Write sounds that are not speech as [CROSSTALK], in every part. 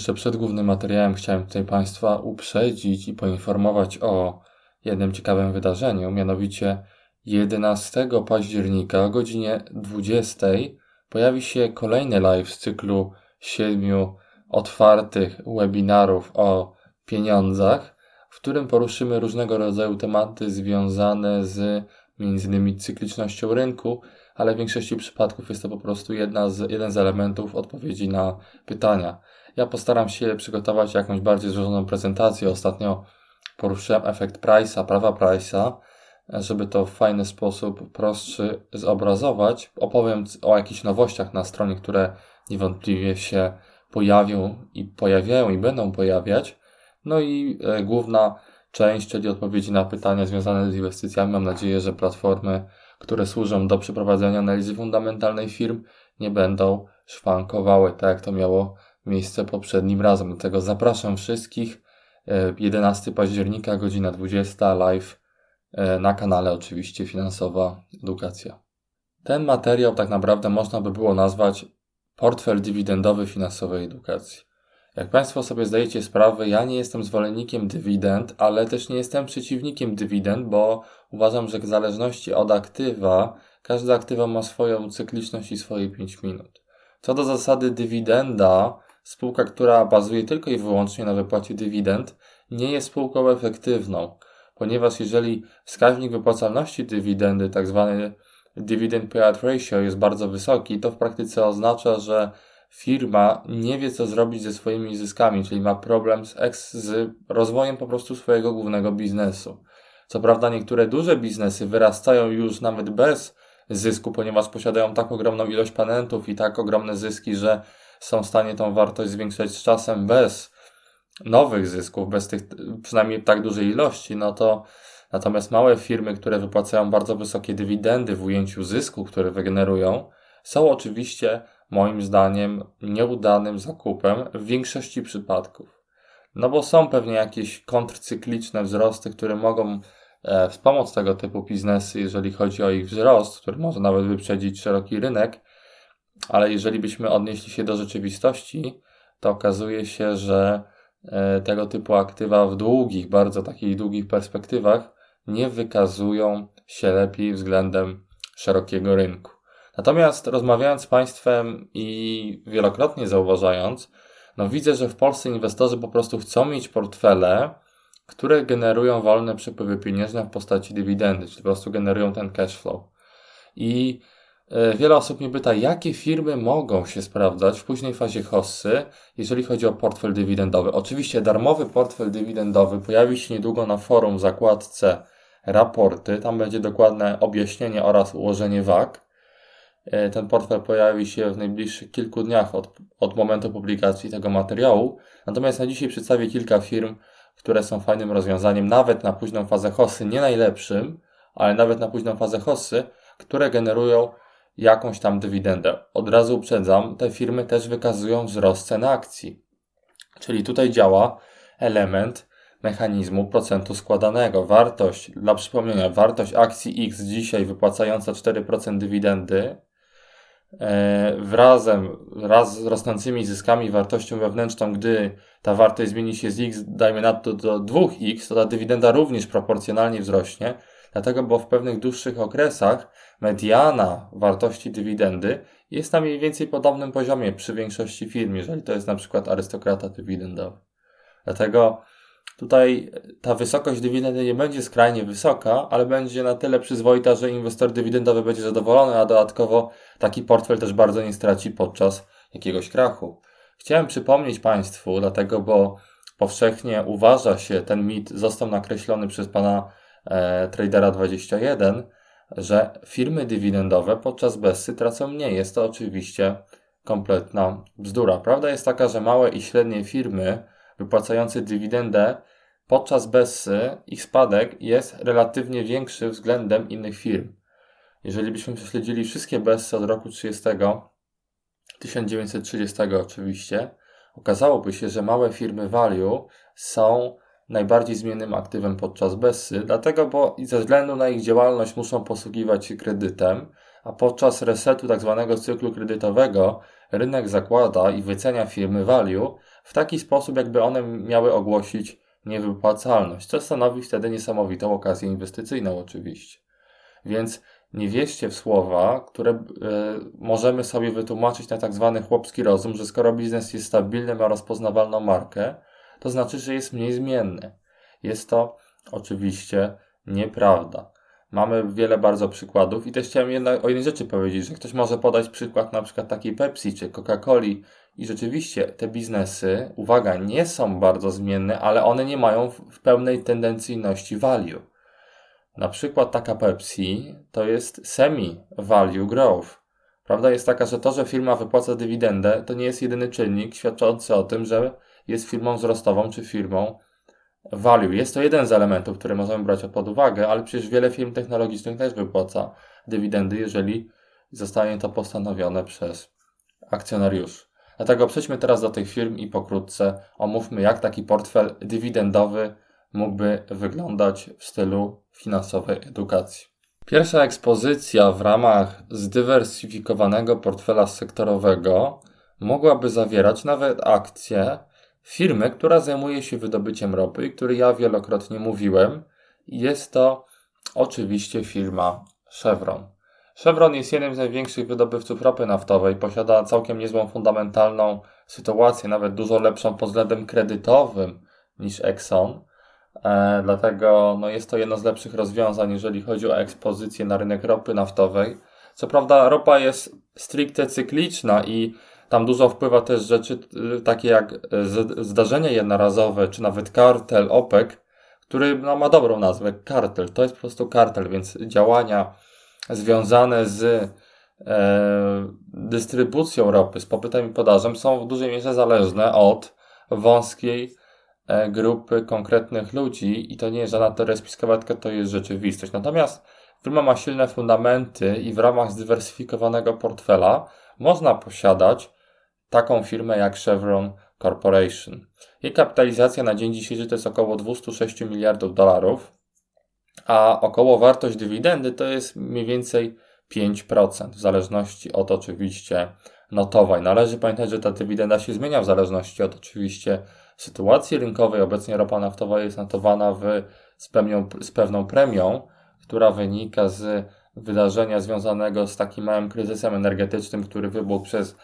Jeszcze przed głównym materiałem chciałem tutaj Państwa uprzedzić i poinformować o jednym ciekawym wydarzeniu, mianowicie 11 października o godzinie 20 pojawi się kolejny live z cyklu siedmiu otwartych webinarów o pieniądzach, w którym poruszymy różnego rodzaju tematy związane z m.in. cyklicznością rynku, ale w większości przypadków jest to po prostu jedna z, jeden z elementów odpowiedzi na pytania. Ja postaram się przygotować jakąś bardziej złożoną prezentację. Ostatnio poruszyłem efekt Price'a, prawa Price'a, żeby to w fajny sposób prostszy zobrazować. Opowiem o jakichś nowościach na stronie, które niewątpliwie się pojawią i pojawiają i będą pojawiać. No i e, główna część, czyli odpowiedzi na pytania związane z inwestycjami. Mam nadzieję, że platformy, które służą do przeprowadzenia analizy fundamentalnej firm, nie będą szwankowały, tak jak to miało miejsce poprzednim razem. Dlatego zapraszam wszystkich. 11 e, października, godzina 20, live e, na kanale oczywiście Finansowa Edukacja. Ten materiał tak naprawdę można by było nazwać portfel dywidendowy finansowej edukacji. Jak Państwo sobie zdajecie sprawę, ja nie jestem zwolennikiem dywidend, ale też nie jestem przeciwnikiem dywidend, bo uważam, że w zależności od aktywa, każde aktywa ma swoją cykliczność i swoje 5 minut. Co do zasady dywidenda, spółka, która bazuje tylko i wyłącznie na wypłacie dywidend, nie jest spółką efektywną, ponieważ jeżeli wskaźnik wypłacalności dywidendy, tak zwany dividend payout ratio jest bardzo wysoki, to w praktyce oznacza, że firma nie wie, co zrobić ze swoimi zyskami, czyli ma problem z, eks, z rozwojem po prostu swojego głównego biznesu. Co prawda, niektóre duże biznesy wyrastają już nawet bez zysku, ponieważ posiadają tak ogromną ilość panentów i tak ogromne zyski, że są w stanie tą wartość zwiększać z czasem bez nowych zysków, bez tych przynajmniej tak dużej ilości, no to natomiast małe firmy, które wypłacają bardzo wysokie dywidendy w ujęciu zysku, które wygenerują, są oczywiście moim zdaniem nieudanym zakupem w większości przypadków. No bo są pewnie jakieś kontrcykliczne wzrosty, które mogą e, wspomóc tego typu biznesy, jeżeli chodzi o ich wzrost, który może nawet wyprzedzić szeroki rynek, ale jeżeli byśmy odnieśli się do rzeczywistości, to okazuje się, że e, tego typu aktywa w długich, bardzo takich długich perspektywach nie wykazują się lepiej względem szerokiego rynku. Natomiast rozmawiając z Państwem i wielokrotnie zauważając, no widzę, że w Polsce inwestorzy po prostu chcą mieć portfele, które generują wolne przepływy pieniężne w postaci dywidendy, czyli po prostu generują ten cash flow. I wiele osób mnie pyta, jakie firmy mogą się sprawdzać w późnej fazie hossy, jeżeli chodzi o portfel dywidendowy. Oczywiście darmowy portfel dywidendowy pojawi się niedługo na forum w zakładce raporty. Tam będzie dokładne objaśnienie oraz ułożenie WAG. E, ten portfel pojawi się w najbliższych kilku dniach od, od momentu publikacji tego materiału. Natomiast na dzisiaj przedstawię kilka firm, które są fajnym rozwiązaniem, nawet na późną fazę hossy, nie najlepszym, ale nawet na późną fazę hossy, które generują jakąś tam dywidendę. Od razu uprzedzam, te firmy też wykazują wzrost cen akcji. Czyli tutaj działa element mechanizmu procentu składanego. Wartość, dla przypomnienia, wartość akcji X dzisiaj wypłacająca 4% dywidendy E, wraz z rosnącymi zyskami, wartością wewnętrzną, gdy ta wartość zmieni się z x, dajmy na to do 2x, to ta dywidenda również proporcjonalnie wzrośnie, dlatego, bo w pewnych dłuższych okresach mediana wartości dywidendy jest na mniej więcej podobnym poziomie przy większości firm, jeżeli to jest na przykład arystokrata dywidendowy. Dlatego Tutaj ta wysokość dywidendy nie będzie skrajnie wysoka, ale będzie na tyle przyzwoita, że inwestor dywidendowy będzie zadowolony, a dodatkowo taki portfel też bardzo nie straci podczas jakiegoś krachu. Chciałem przypomnieć Państwu, dlatego, bo powszechnie uważa się, ten mit został nakreślony przez pana e, Tradera 21, że firmy dywidendowe podczas Bessy tracą mniej. Jest to oczywiście kompletna bzdura. Prawda jest taka, że małe i średnie firmy wypłacający dywidendę, podczas Bessy ich spadek jest relatywnie większy względem innych firm. Jeżeli byśmy prześledzili wszystkie Bessy od roku 30, 1930 oczywiście, okazałoby się, że małe firmy value są najbardziej zmiennym aktywem podczas Bessy, dlatego, bo ze względu na ich działalność muszą posługiwać się kredytem, a podczas resetu tzw. Tak cyklu kredytowego rynek zakłada i wycenia firmy value w taki sposób, jakby one miały ogłosić niewypłacalność, co stanowi wtedy niesamowitą okazję inwestycyjną oczywiście. Więc nie wierzcie w słowa, które y, możemy sobie wytłumaczyć na tak zwany chłopski rozum, że skoro biznes jest stabilny, ma rozpoznawalną markę, to znaczy, że jest mniej zmienny. Jest to oczywiście nieprawda. Mamy wiele bardzo przykładów i też chciałem jedna, o jednej rzeczy powiedzieć, że ktoś może podać przykład na przykład takiej Pepsi czy Coca-Coli i rzeczywiście te biznesy, uwaga, nie są bardzo zmienne, ale one nie mają w pełnej tendencyjności value. Na przykład taka Pepsi to jest semi-value growth. Prawda jest taka, że to, że firma wypłaca dywidendę, to nie jest jedyny czynnik świadczący o tym, że jest firmą wzrostową czy firmą value. Jest to jeden z elementów, które możemy brać pod uwagę, ale przecież wiele firm technologicznych też wypłaca dywidendy, jeżeli zostanie to postanowione przez akcjonariuszy. Dlatego przejdźmy teraz do tych firm i pokrótce omówmy, jak taki portfel dywidendowy mógłby wyglądać w stylu finansowej edukacji. Pierwsza ekspozycja w ramach zdywersyfikowanego portfela sektorowego mogłaby zawierać nawet akcje firmy, która zajmuje się wydobyciem ropy i której ja wielokrotnie mówiłem. Jest to oczywiście firma Chevron. Chevron jest jednym z największych wydobywców ropy naftowej, posiada całkiem niezłą fundamentalną sytuację, nawet dużo lepszą pod względem kredytowym niż Exxon. E, dlatego no, jest to jedno z lepszych rozwiązań, jeżeli chodzi o ekspozycję na rynek ropy naftowej. Co prawda, ropa jest stricte cykliczna i tam dużo wpływa też rzeczy y, takie jak y, zdarzenia jednorazowe, czy nawet kartel OPEC, który no, ma dobrą nazwę kartel. To jest po prostu kartel, więc działania związane z e, dystrybucją ropy, z popytem i podażem są w dużej mierze zależne od wąskiej e, grupy konkretnych ludzi i to nie jest żadna teoria spiskowa, tylko to jest rzeczywistość. Natomiast firma ma silne fundamenty i w ramach zdywersyfikowanego portfela można posiadać taką firmę jak Chevron Corporation. Jej kapitalizacja na dzień dzisiejszy to jest około 206 miliardów dolarów, a około wartość dywidendy to jest mniej więcej 5%, w zależności od oczywiście notowań. Należy pamiętać, że ta dywidenda się zmienia w zależności od oczywiście sytuacji rynkowej. Obecnie ropa naftowa jest notowana w, z, pewną, z pewną premią, która wynika z wydarzenia związanego z takim małym kryzysem energetycznym, który wybuchł przez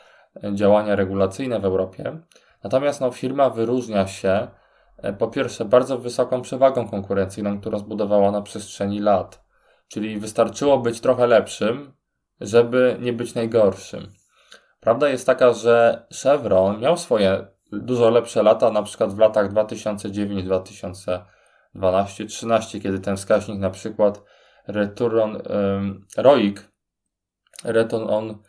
działania regulacyjne w Europie. Natomiast no, firma wyróżnia się e, po pierwsze bardzo wysoką przewagą konkurencyjną, którą zbudowała na przestrzeni lat. Czyli wystarczyło być trochę lepszym, żeby nie być najgorszym. Prawda jest taka, że Chevron miał swoje dużo lepsze lata, na przykład w latach 2009, 2012, 2013, kiedy ten wskaźnik na przykład return on um, ROIC, return on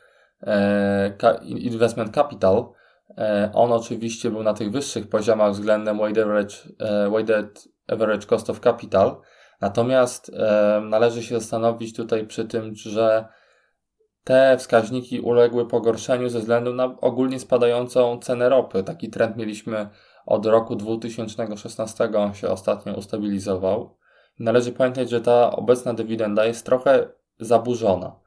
investment capital, e, on oczywiście był na tych wyższych poziomach względem weighted average, e, weighted average cost of capital, natomiast należy się zastanowić tutaj przy tym, że te wskaźniki uległy pogorszeniu ze względu na ogólnie spadającą cenę ropy. Taki trend mieliśmy od roku 2016, on się ostatnio ustabilizował. Należy pamiętać, że ta obecna dywidenda jest trochę zaburzona.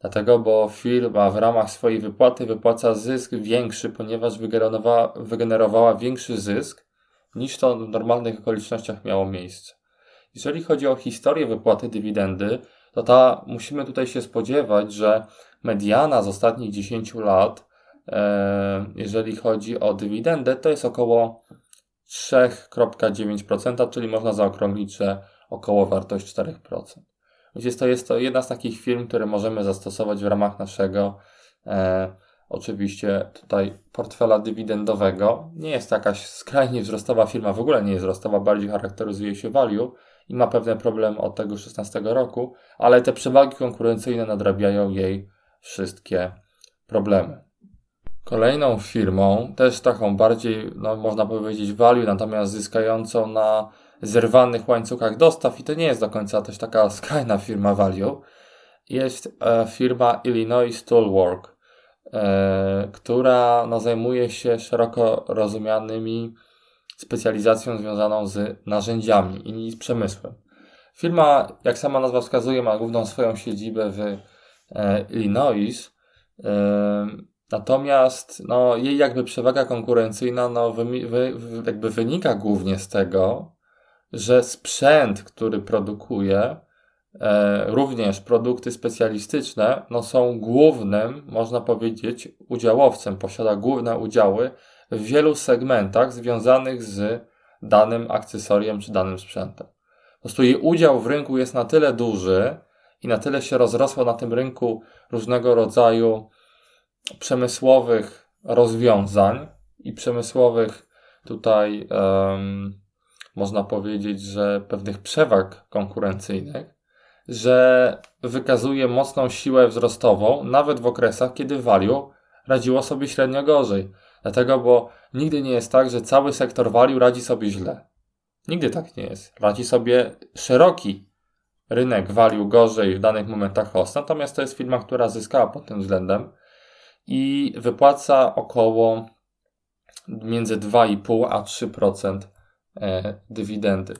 Dlatego, bo firma w ramach swojej wypłaty wypłaca zysk większy, ponieważ wygenerowała, wygenerowała większy zysk niż to w normalnych okolicznościach miało miejsce. Jeżeli chodzi o historię wypłaty dywidendy, to ta, musimy tutaj się spodziewać, że mediana z ostatnich 10 lat, e, jeżeli chodzi o dywidendę, to jest około 3,9%, czyli można zaokrąglić, że około wartość 4%. Więc to jest to jedna z takich firm, które możemy zastosować w ramach naszego e, oczywiście tutaj portfela dywidendowego. Nie jest to jakaś skrajnie wzrostowa firma, w ogóle nie jest wzrostowa, bardziej charakteryzuje się value i ma pewne problemy od tego 16 roku, ale te przewagi konkurencyjne nadrabiają jej wszystkie problemy. Kolejną firmą, też taką bardziej, no, można powiedzieć, value, natomiast zyskającą na zerwanych łańcuchach dostaw i to nie jest do końca też taka [LAUGHS] skrajna firma value, jest e, firma Illinois Toolwork, e, która no, zajmuje się szeroko rozumianymi specjalizacją związaną z narzędziami i z przemysłem. Firma, jak sama nazwa wskazuje, ma główną swoją siedzibę w e, Illinois. Natomiast no, jej jakby przewaga konkurencyjna no, wy, wy, jakby wynika głównie z tego, że sprzęt, który produkuje, e, również produkty specjalistyczne, no, są głównym, można powiedzieć, udziałowcem, posiada główne udziały w wielu segmentach związanych z danym akcesoriem czy danym sprzętem. Po prostu jej udział w rynku jest na tyle duży i na tyle się rozrosła na tym rynku różnego rodzaju przemysłowych rozwiązań i przemysłowych tutaj um, można powiedzieć, że pewnych przewag konkurencyjnych, że wykazuje mocną siłę wzrostową, nawet w okresach, kiedy value radziło sobie średnio gorzej. Dlatego, bo nigdy nie jest tak, że cały sektor value radzi sobie źle. Nigdy tak nie jest. Radzi sobie szeroki rynek value gorzej w danych momentach host, natomiast to jest firma, która zyskała pod tym względem i wypłaca około między 2,5 a 3% e, dywidendy.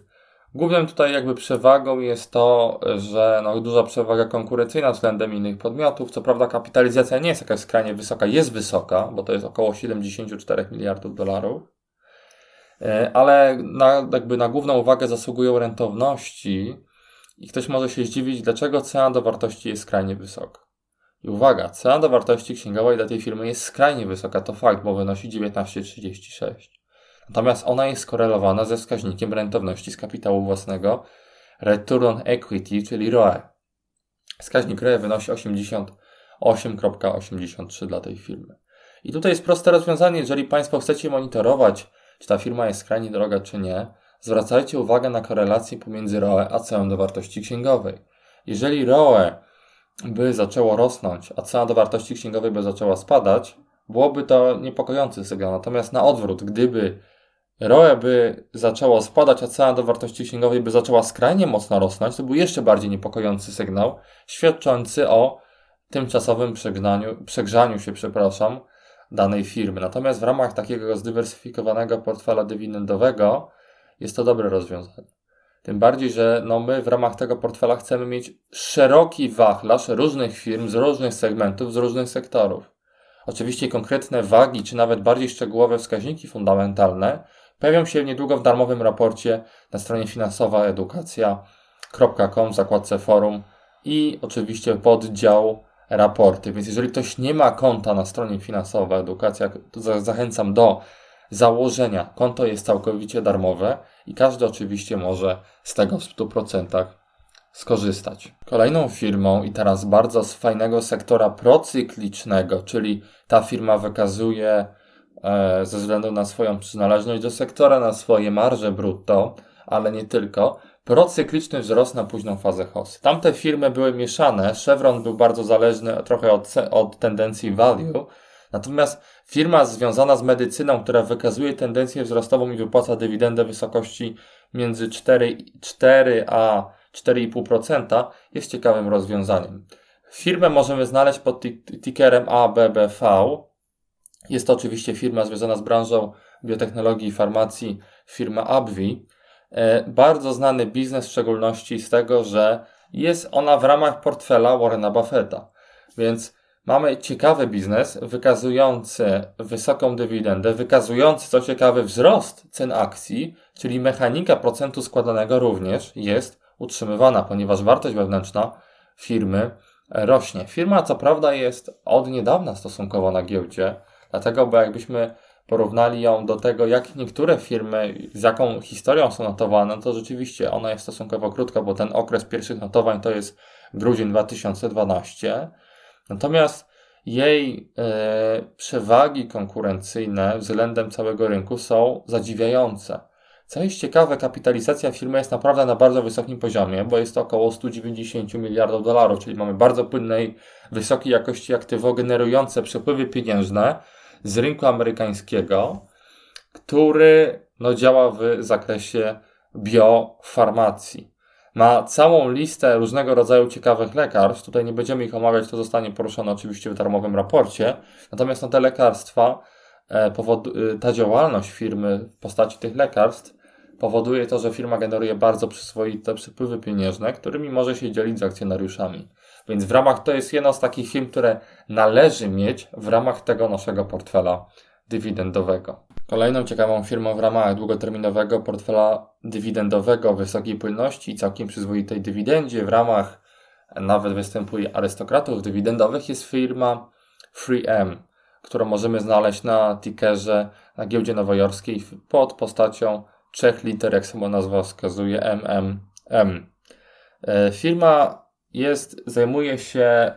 Główną tutaj jakby przewagą jest to, że no, duża przewaga konkurencyjna względem innych podmiotów. Co prawda kapitalizacja nie jest jakaś skrajnie wysoka, jest wysoka, bo to jest około 74 miliardów dolarów, e, ale na, jakby na główną uwagę zasługują rentowności i ktoś może się zdziwić, dlaczego cena do wartości jest skrajnie wysoka. I uwaga, cena do wartości księgowej dla tej firmy jest skrajnie wysoka, to fakt, bo wynosi 19,36. Natomiast ona jest skorelowana ze wskaźnikiem rentowności z kapitału własnego Return on Equity, czyli ROE. Wskaźnik ROE wynosi 88,83 dla tej firmy. I tutaj jest proste rozwiązanie, jeżeli Państwo chcecie monitorować, czy ta firma jest skrajnie droga, czy nie, zwracajcie uwagę na korelację pomiędzy ROE a ceną do wartości księgowej. Jeżeli ROE by zaczęło rosnąć, a cena do wartości księgowej by zaczęła spadać, byłoby to niepokojący sygnał. Natomiast na odwrót, gdyby ROE by zaczęło spadać, a cena do wartości księgowej by zaczęła skrajnie mocno rosnąć, to był jeszcze bardziej niepokojący sygnał, świadczący o tymczasowym przegrzaniu, przegrzaniu się, przepraszam, danej firmy. Natomiast w ramach takiego zdywersyfikowanego portfela dywidendowego jest to dobre rozwiązanie. Tym bardziej, że no my w ramach tego portfela chcemy mieć szeroki wachlarz różnych firm z różnych segmentów, z różnych sektorów. Oczywiście konkretne wagi, czy nawet bardziej szczegółowe wskaźniki fundamentalne pojawią się niedługo w darmowym raporcie na stronie finansowaedukacja.com w zakładce forum i oczywiście poddział raporty. Więc jeżeli ktoś nie ma konta na stronie finansowa edukacja, to zachęcam do założenia. Konto jest całkowicie darmowe i każdy oczywiście może z tego w 100% skorzystać. Kolejną firmą i teraz bardzo z fajnego sektora procyklicznego, czyli ta firma wykazuje ze względu na swoją przynależność do sektora, na swoje marże brutto, ale nie tylko, procykliczny wzrost na późną fazę HOS. Tamte firmy były mieszane, Chevron był bardzo zależny trochę od, od tendencji value, Natomiast firma związana z medycyną, która wykazuje tendencję wzrostową i wypłaca dywidendę w wysokości między 4, 4 a 4,5% jest ciekawym rozwiązaniem. Firmę możemy znaleźć pod tickerem ABBV. Jest to oczywiście firma związana z branżą biotechnologii i farmacji, firma AbbVie. Bardzo znany biznes, w szczególności z tego, że jest ona w ramach portfela Warrena Buffetta. Więc Mamy ciekawy biznes wykazujący wysoką dywidendę, wykazujący co ciekawe wzrost cen akcji, czyli mechanika procentu składanego również jest utrzymywana, ponieważ wartość wewnętrzna firmy rośnie. Firma co prawda jest od niedawna stosunkowo na giełdzie, dlatego, bo jakbyśmy porównali ją do tego, jak niektóre firmy, z jaką historią są notowane, to rzeczywiście ona jest stosunkowo krótka, bo ten okres pierwszych notowań to jest grudzień 2012 Natomiast jej e, przewagi konkurencyjne względem całego rynku są zadziwiające. Co jest ciekawe, kapitalizacja firmy jest naprawdę na bardzo wysokim poziomie, bo jest to około 190 miliardów dolarów, czyli mamy bardzo płynne i wysokiej jakości aktywo generujące przepływy pieniężne z rynku amerykańskiego, który no, działa w zakresie biofarmacji ma całą listę różnego rodzaju ciekawych lekarstw. Tutaj nie będziemy ich omawiać, to zostanie poruszone oczywiście w darmowym raporcie. Natomiast no, te lekarstwa, e, y, ta działalność firmy w postaci tych lekarstw powoduje to, że firma generuje bardzo przyzwoite przepływy pieniężne, którymi może się dzielić z akcjonariuszami. Więc w ramach to jest jedno z takich firm, które należy mieć w ramach tego naszego portfela dywidendowego. Kolejną ciekawą firmą w ramach długoterminowego portfela dywidendowego wysokiej płynności i całkiem przyzwoitej dywidendzie w ramach nawet występuje arystokratów dywidendowych jest firma 3M, którą możemy znaleźć na tickerze na giełdzie nowojorskiej pod postacią trzech liter, jak sama nazwa wskazuje, MMM. Firma jest, zajmuje się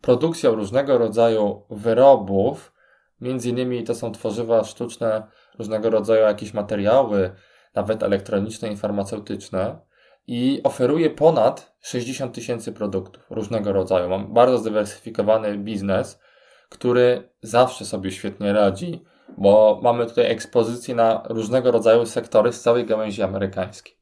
produkcją różnego rodzaju wyrobów, między innymi to są tworzywa sztuczne, różnego rodzaju jakieś materiały, nawet elektroniczne i farmaceutyczne i oferuje ponad 60 tysięcy produktów różnego rodzaju. Mam bardzo zdywersyfikowany biznes, który zawsze sobie świetnie radzi, bo mamy tutaj ekspozycję na różnego rodzaju sektory z całej gałęzi amerykańskiej.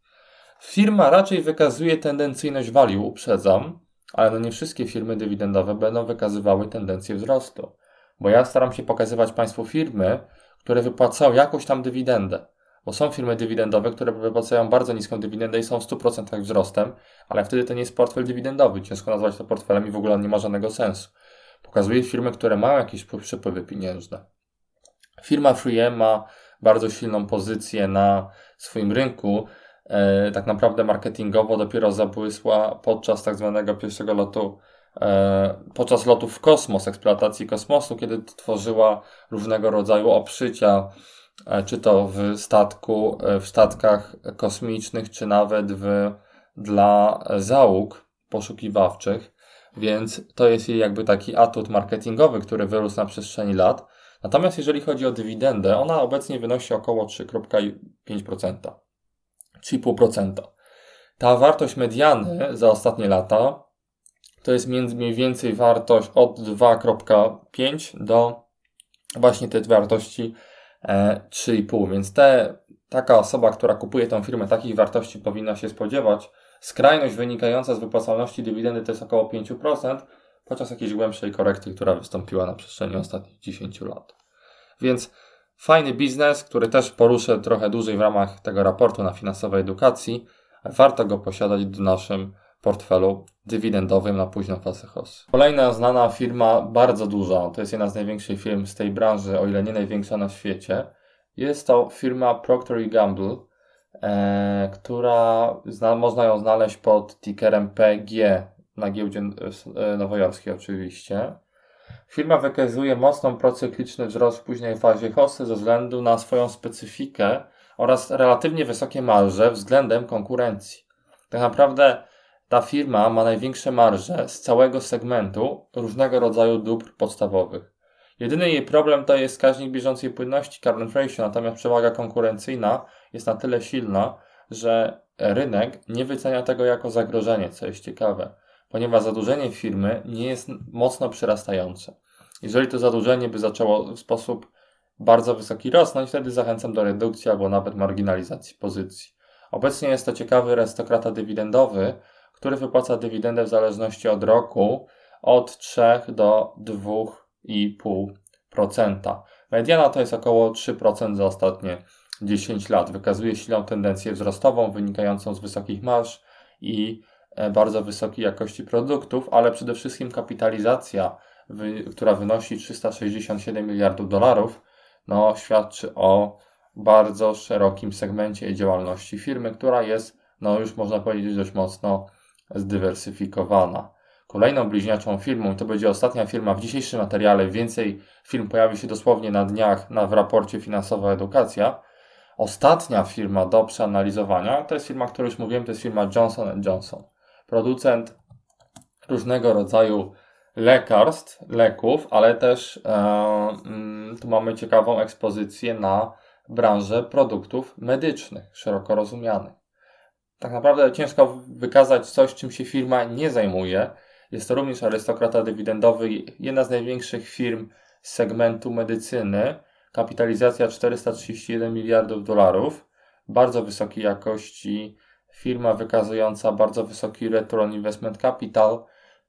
Firma raczej wykazuje tendencyjność value, uprzedzam, ale no nie wszystkie firmy dywidendowe będą wykazywały tendencję wzrostu. Bo ja staram się pokazywać Państwu firmy, które wypłacają jakąś tam dywidendę. Bo są firmy dywidendowe, które wypłacają bardzo niską dywidendę i są w 100% wzrostem, ale wtedy to nie jest portfel dywidendowy. Ciężko nazwać to portfelem i w ogóle on nie ma żadnego sensu. Pokazuje firmy, które mają jakieś przepływy pieniężne. Firma 3M ma bardzo silną pozycję na swoim rynku. E, tak naprawdę marketingowo dopiero zabłysła podczas tak zwanego pierwszego lotu, e, podczas lotów w kosmos, eksploatacji kosmosu, kiedy tworzyła różnego rodzaju obszycia, e, czy to w statku, w statkach kosmicznych, czy nawet w, dla załóg poszukiwawczych. Więc to jest jej jakby taki atut marketingowy, który wyrósł na przestrzeni lat. Natomiast jeżeli chodzi o dywidendę, ona obecnie wynosi około 3,5%. 3,5%. Ta wartość mediany za ostatnie lata to jest mniej więcej wartość od 2,5 do właśnie tej wartości 3,5. E, Więc te, taka osoba, która kupuje tą firmę, takich wartości powinna się spodziewać. Skrajność wynikająca z wypłacalności dywidendy to jest około 5%, podczas jakiejś głębszej korekty, która wystąpiła na przestrzeni ostatnich 10 lat. Więc fajny biznes, który też poruszę trochę dłużej w ramach tego raportu na finansowej edukacji. Warto go posiadać w naszym portfelu dywidendowym na późną fazę HOS. Kolejna znana firma, bardzo duża, to jest jedna z największych firm z tej branży, o ile nie największa na świecie. Jest to firma Procter Gamble, e, która zna, można ją znaleźć pod tickerem PG na giełdzie e, nowojorskiej oczywiście. Firma wykazuje mocną procykliczny wzrost w późnej fazie HOSy ze względu na swoją specyfikę oraz relatywnie wysokie marże względem konkurencji. Tak naprawdę ta firma ma największe marże z całego segmentu różnego rodzaju dóbr podstawowych. Jedyny jej problem to jest wskaźnik bieżącej płynności current ratio, natomiast przewaga konkurencyjna jest na tyle silna, że rynek nie wycenia tego jako zagrożenie, co jest ciekawe ponieważ zadłużenie firmy nie jest mocno przyrastające. Jeżeli to zadłużenie by zaczęło w sposób bardzo wysoki rosnąć, wtedy zachęcam do redukcji albo nawet marginalizacji pozycji. Obecnie jest to ciekawy arystokrata dywidendowy, który wypłaca dywidendę w zależności od roku od 3 do 2,5%. Mediana to jest około 3% za ostatnie 10 lat. Wykazuje silną tendencję wzrostową wynikającą z wysokich marsz i bardzo wysokiej jakości produktów, ale przede wszystkim kapitalizacja, która wynosi 367 miliardów dolarów, no, świadczy o bardzo szerokim segmencie działalności firmy, która jest, no już można powiedzieć, dość mocno zdywersyfikowana. Kolejną bliźniaczą firmą, to będzie ostatnia firma w dzisiejszym materiale, więcej firm pojawi się dosłownie na dniach na, w raporcie Finansowa Edukacja. Ostatnia firma do przeanalizowania to jest firma, o której już mówiłem, to jest firma Johnson Johnson producent różnego rodzaju lekarstw, leków, ale też e, mm, tu mamy ciekawą ekspozycję na branżę produktów medycznych, szeroko rozumianych. Tak naprawdę ciężko wykazać coś, czym się firma nie zajmuje. Jest to również arystokrata dywidendowy, jedna z największych firm z segmentu medycyny. Kapitalizacja 431 miliardów dolarów, bardzo wysokiej jakości firma wykazująca bardzo wysoki return investment capital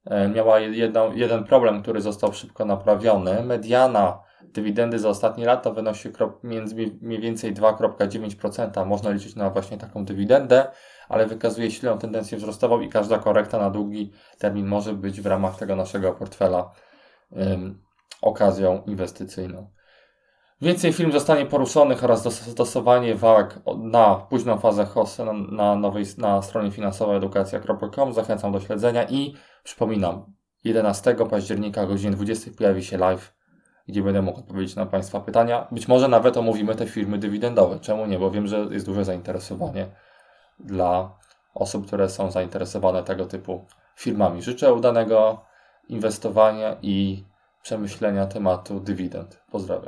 e, miała jedną, jeden problem, który został szybko naprawiony. Mediana dywidendy za ostatni lat to wynosi między mniej więcej 2,9%. Można liczyć na właśnie taką dywidendę, ale wykazuje silną tendencję wzrostową i każda korekta na długi termin może być w ramach tego naszego portfela um, okazją inwestycyjną. Więcej film zostanie poruszonych oraz dostosowanie wałek na późną fazę HOSE na, na, nowej, na stronie finansowaedukacja.com. Zachęcam do śledzenia i przypominam, 11 października o godzinie 20 pojawi się live, gdzie będę mógł odpowiedzieć na Państwa pytania. Być może nawet omówimy te firmy dywidendowe. Czemu nie? Bo wiem, że jest duże zainteresowanie dla osób, które są zainteresowane tego typu firmami. Życzę udanego inwestowania i przemyślenia tematu dywidend. Pozdrawiam.